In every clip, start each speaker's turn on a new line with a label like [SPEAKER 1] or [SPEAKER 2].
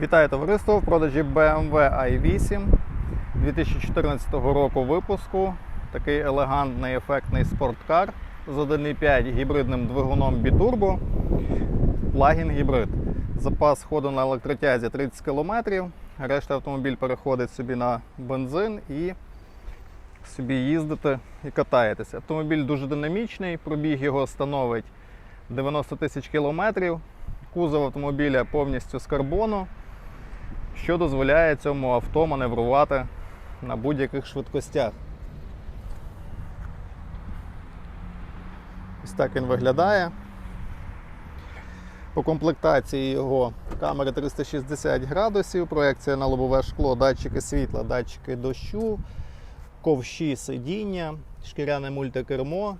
[SPEAKER 1] Вітаю товариство в продажі BMW i8 2014 року випуску. Такий елегантний ефектний спорткар з 1,5 гібридним двигуном бітурбо. Плагін гібрид. Запас ходу на електротязі 30 км. Решта автомобіль переходить собі на бензин і собі їздите і катаєтеся. Автомобіль дуже динамічний, пробіг його становить 90 тисяч кілометрів. Кузов автомобіля повністю з карбону, що дозволяє цьому авто маневрувати на будь-яких швидкостях. Ось так він виглядає. По комплектації його камери 360 градусів, проекція на лобове шкло, датчики світла, датчики дощу, ковші сидіння, шкіряне мультикермо,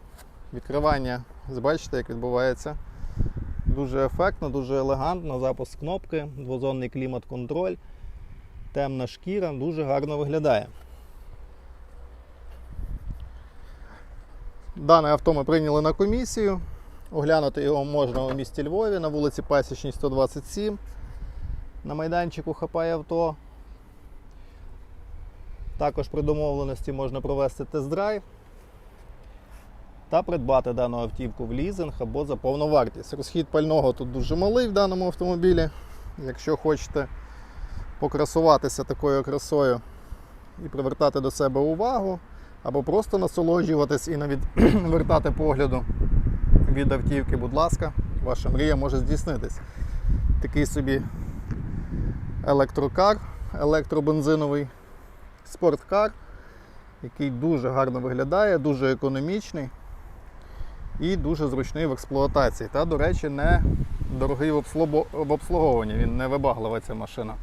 [SPEAKER 1] відкривання, бачите, як відбувається. Дуже ефектно, дуже елегантно, запуск кнопки, двозонний клімат-контроль, темна шкіра, дуже гарно виглядає. Дане авто ми прийняли на комісію. Оглянути його можна у місті Львові на вулиці Пасічній 127. На майданчику хапає авто. Також при домовленості можна провести тест-драйв та придбати дану автівку в лізинг або за повну вартість. Розхід пального тут дуже малий в даному автомобілі. Якщо хочете покрасуватися такою красою і привертати до себе увагу, або просто насолоджуватись і навіть вертати погляду від автівки, будь ласка, ваша мрія може здійснитись. Такий собі електрокар, електробензиновий спорткар, який дуже гарно виглядає, дуже економічний і дуже зручний в експлуатації. Та, до речі, не дорогий в, обслугу- в обслуговуванні, він не вибаглива ця машина.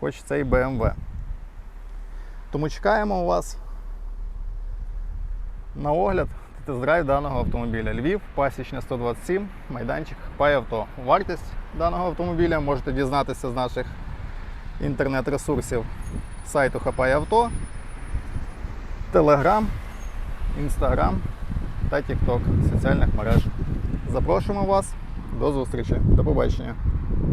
[SPEAKER 1] Хоч це і BMW. Тому чекаємо у вас на огляд тест-драйв даного автомобіля. Львів, пасічня 127, майданчик Пай авто. Вартість даного автомобіля можете дізнатися з наших інтернет-ресурсів сайту Хапай Авто, Телеграм, Інстаграм та Тікток соціальних мереж. Запрошуємо вас до зустрічі. До побачення.